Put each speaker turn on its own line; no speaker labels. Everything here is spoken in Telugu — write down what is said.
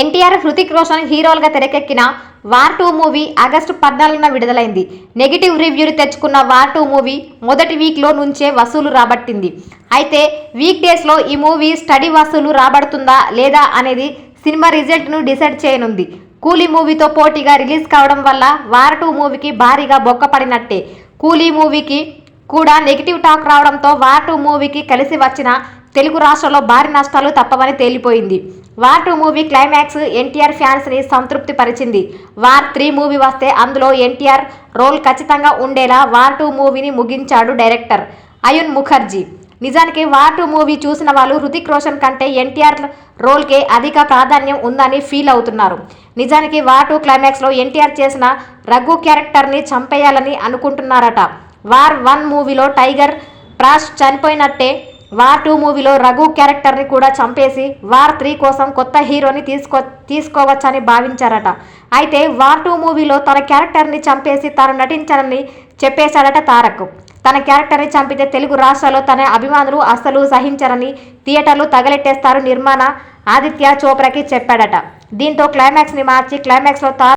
ఎన్టీఆర్ హృతిక్ రోషన్ హీరోలుగా తెరకెక్కిన వార్ టూ మూవీ ఆగస్టు పద్నాలుగున విడుదలైంది. నెగిటివ్ రివ్యూలు తెచ్చుకున్న వార్ టూ మూవీ మొదటి వీక్లో నుంచే వసూలు రాబట్టింది. అయితే వీక్ డేస్లో ఈ మూవీ స్టడీ వసూలు రాబడుతుందా లేదా అనేది సినిమా రిజల్ట్ను డిసైడ్ చేయనుంది. కూలీ మూవీతో పోటీగా రిలీజ్ కావడం వల్ల వార్ టూ మూవీకి భారీగా బొక్కపడినట్టే కూలీ మూవీకి కూడా నెగిటివ్ టాక్ రావడంతో వార్ టూ మూవీకి కలిసి వచ్చిన తెలుగు రాష్ట్రాల్లో భారీ నష్టాలు తప్పవని తేలిపోయింది. War two movie climax NTR ఫ్యాన్స్ని సంతృప్తి పరిచింది వార్ త్రీ మూవీ వస్తే అందులో ఎన్టీఆర్ రోల్ ఖచ్చితంగా ఉండేలా వార్ టూ మూవీని ముగించాడు డైరెక్టర్ అయున్ ముఖర్జీ. నిజానికి వార్ టూ మూవీ చూసిన వాళ్ళు హృతిక్ రోషన్ కంటే ఎన్టీఆర్ రోల్కే అధిక ప్రాధాన్యం ఉందని ఫీల్ అవుతున్నారు. నిజానికి వార్ టూ క్లైమాక్స్లో ఎన్టీఆర్ చేసిన రఘు క్యారెక్టర్ని చంపేయాలని అనుకుంటున్నారట. వార్ వన్ మూవీలో టైగర్ ప్రాష్ చనిపోయినట్టే వార్ టూ మూవీలో రఘు క్యారెక్టర్ని కూడా చంపేసి వార్ త్రీ కోసం కొత్త హీరోని తీసుకో తీసుకోవచ్చని భావించారట. అయితే వార్ టూ మూవీలో తన క్యారెక్టర్ని చంపేసి తాను నటించనని చెప్పేశాడట తారక్. తన క్యారెక్టర్ని చంపితే తెలుగు రాష్ట్రాల్లో తన అభిమానులు అస్సలు సహించరని థియేటర్లు తగలెట్టేస్తారు నిర్మాణ ఆదిత్య చోప్రాకి చెప్పాడట. దీంతో క్లైమాక్స్ని మార్చి క్లైమాక్స్లో తారక్